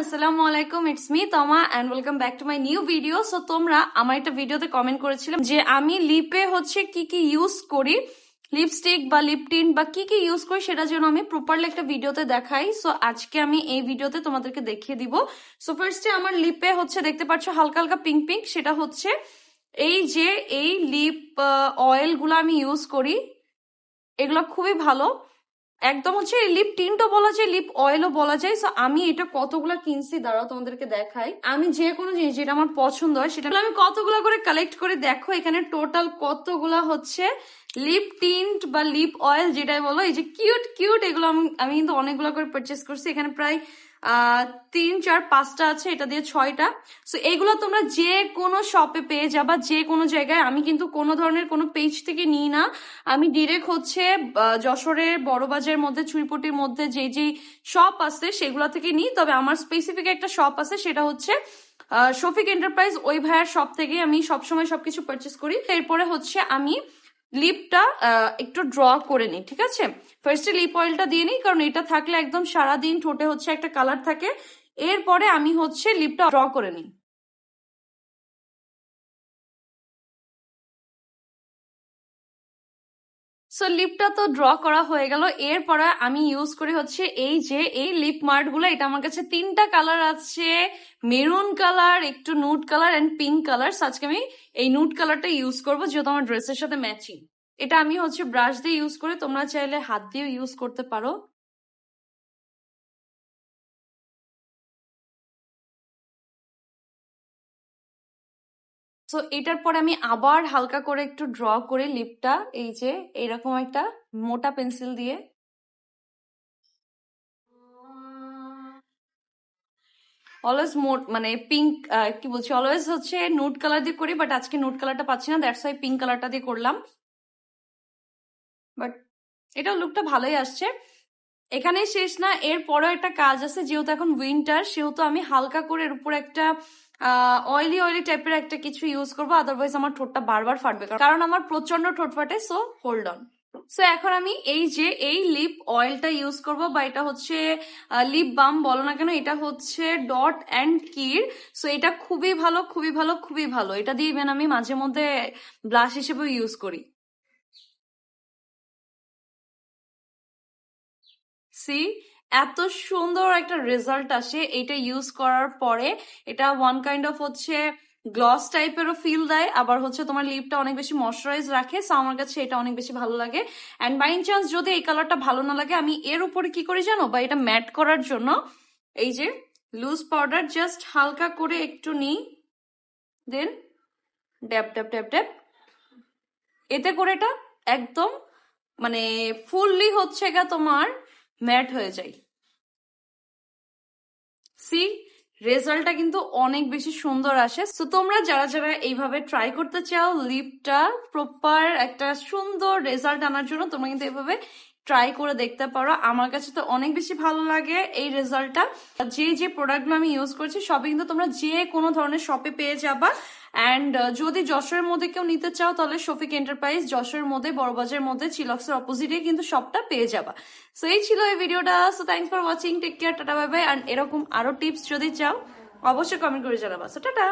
আসসালামু আলাইকুম it's me Toma and welcome back to my new video so তোমরা আমার একটা ভিডিওতে কমেন্ট করেছিলাম যে আমি লিপে হচ্ছে কি কি ইউজ করি লিপস্টিক বা লিপ বা কি কি ইউজ করি সেটা যেন আমি প্রপারলি একটা ভিডিওতে দেখাই। সো আজকে আমি এই ভিডিওতে তোমাদেরকে দেখিয়ে দিব। সো ফার্স্টে আমার লিপে হচ্ছে দেখতে পাচ্ছ হালকা হালকা পিঙ্ক পিঙ্ক সেটা হচ্ছে এই যে এই লিপ অয়েলগুলো আমি ইউজ করি, এগুলো খুবই ভালো। একদম হচ্ছে লিপ টিনটও বলা যায় লিপ অয়েলও বলা যায়। সো আমি এটা কতগুলা কিনছি, দাঁড়াও তোমাদেরকে দেখাই। আমি যে কোনো জিনিস যেটা আমার পছন্দ হয়, সেটা আমি কতগুলো করে কালেক্ট করে দেখো, এখানে টোটাল কতগুলা হচ্ছে লিপ টিন্ট বা লিপ অয়েল যেটাই বলো, এই যে কিউট কিউট এগুলো আমি আমি কিন্তু অনেকগুলো করে পারচেস করছি। এখানে প্রায় তিন, চার, পাঁচটা আছে, এটা দিয়ে ছয়টা। সো এগুলো তোমরা যে কোনো শপে পেয়ে যাবা, যে কোনো জায়গায়। আমি কিন্তু কোনো ধরনের কোনো পেজ থেকে নিই না। আমি ডিরেক্ট হচ্ছে যশোরের বড়বাজারের মধ্যে ছুরিপটির মধ্যে যে যে শপ আছে, সেগুলো থেকে নিই। তবে আমার স্পেসিফিক একটা শপ আছে, সেটা হচ্ছে শফিক এন্টারপ্রাইজ ওই ভাইয়ার শপ থেকে আমি সবসময় সবকিছু পারচেস করি। এরপরে হচ্ছে আমি লিপটা একটু ড্র করে নিই, ঠিক আছে? ফার্স্টে লিপ অয়েলটা দিয়ে নিই, কারণ এটা থাকলে একদম সারাদিন ঠোঁটে হচ্ছে একটা কালার থাকে। এরপরে আমি হচ্ছে লিপটা ড্র করে নিই। সো লিপটা তো ড্র করা হয়ে গেল। এরপরে আমি ইউজ করি হচ্ছে এই যে, এই লিপ মার্টগুলো এটা আমার কাছে তিনটা কালার আছে। মেরুন কালার একটু nude colour and pink colour আজকে আমি এই নুট কালারটা ইউজ করব, যেহেতু আমার ড্রেসের সাথে ম্যাচিং এটা আমি হচ্ছে ব্রাশ দিয়ে ইউজ করে। তোমরা চাইলে হাত দিয়েও ইউজ করতে পারো। সো এটার পরে আমি আবার হালকা করে একটু ড্র করে লিপটা এই যে এইরকম একটা মোটা পেন্সিল দিয়ে। অলওয়েজ মোট মানে পিঙ্ক কি বলছি? অলওয়েজ হচ্ছে নুট কালার দিয়ে করি বাট আজকে নুট কালারটা পাচ্ছি না দ্যাটস ওয়াই পিঙ্ক কালারটা দিয়ে করলাম। বাট এটা লুকটা ভালোই আসছে। এখানেই শেষ না এর পরেও একটা কাজ আছে, যেহেতু এখন উইন্টার সেহেতু আমি হালকা করে এর উপর একটা অয়েলি অয়েলি টাইপের একটা কিছু ইউজ করব আদারওয়াইজ আমার ঠোঁটটা বারবার ফাটবে, কারণ আমার প্রচণ্ড ঠোঁট ফাটে সো হোল্ড অন সো এখন আমি এই যে, এই লিপ অয়েলটা ইউজ করব, বা এটা হচ্ছে লিপ বাম বলো না কেন, এটা হচ্ছে ডট অ্যান্ড কির সো এটা খুবই ভালো খুবই ভালো খুবই ভালো। এটা দিয়ে ইভেন আমি মাঝে মধ্যে ব্লাশ হিসেবেও ইউজ করি। সি এত সুন্দর একটা রেজাল্ট আসে এটা ইউজ করার পরে। এটা ওয়ান কাইন্ড অফ হচ্ছে গ্লস টাইপেরও ফিল দেয়, আবার হচ্ছে তোমার লিপটা অনেক বেশি ময়শ্চারাইজ রাখে সো আমার কাছে এটা অনেক বেশি ভালো লাগে। অ্যান্ড বাইন চান্স যদি এই কালারটা ভালো না লাগে, আমি এর উপরে কি করি জানো? বা এটা ম্যাট করার জন্য, এই যে লুজ পাউডার জাস্ট হালকা করে একটু নিই দেন ড্যাপ ড্যাপ ড্যাপ ড্যাপ এতে করে এটা একদম মানে ফুললি হচ্ছে গা তোমার ম্যাট হয়ে যায়। সি, রেজাল্টটা কিন্তু অনেক বেশি সুন্দর আসে। তো তোমরা যারা যারা এইভাবে ট্রাই করতে চাও লিপটা প্রপার একটা সুন্দর রেজাল্ট আনার জন্য তোমরা কিন্তু এইভাবে ট্রাই করে দেখতে পারো। আমার কাছে তো অনেক বেশি ভালো লাগে এই রেজাল্টটা। যে যে প্রোডাক্টগুলো আমি ইউজ করছি, সবই কিন্তু তোমরা যে কোনো ধরনের শপে পেয়ে যাবা। অ্যান্ড যদি যশোরের মধ্যে কেউ নিতে চাও, তাহলে শফিক এন্টারপ্রাইজ যশোরের মধ্যে, বড়বাজারের মধ্যে চিলক্সের অপোজিটে কিন্তু সবটা পেয়ে যাবা। সো এই ছিল এই ভিডিওটা so thanks for watching take care tata bye bye and এরকম আরও টিপস যদি চাও, অবশ্যই কমেন্ট করে জানাবা। So tata!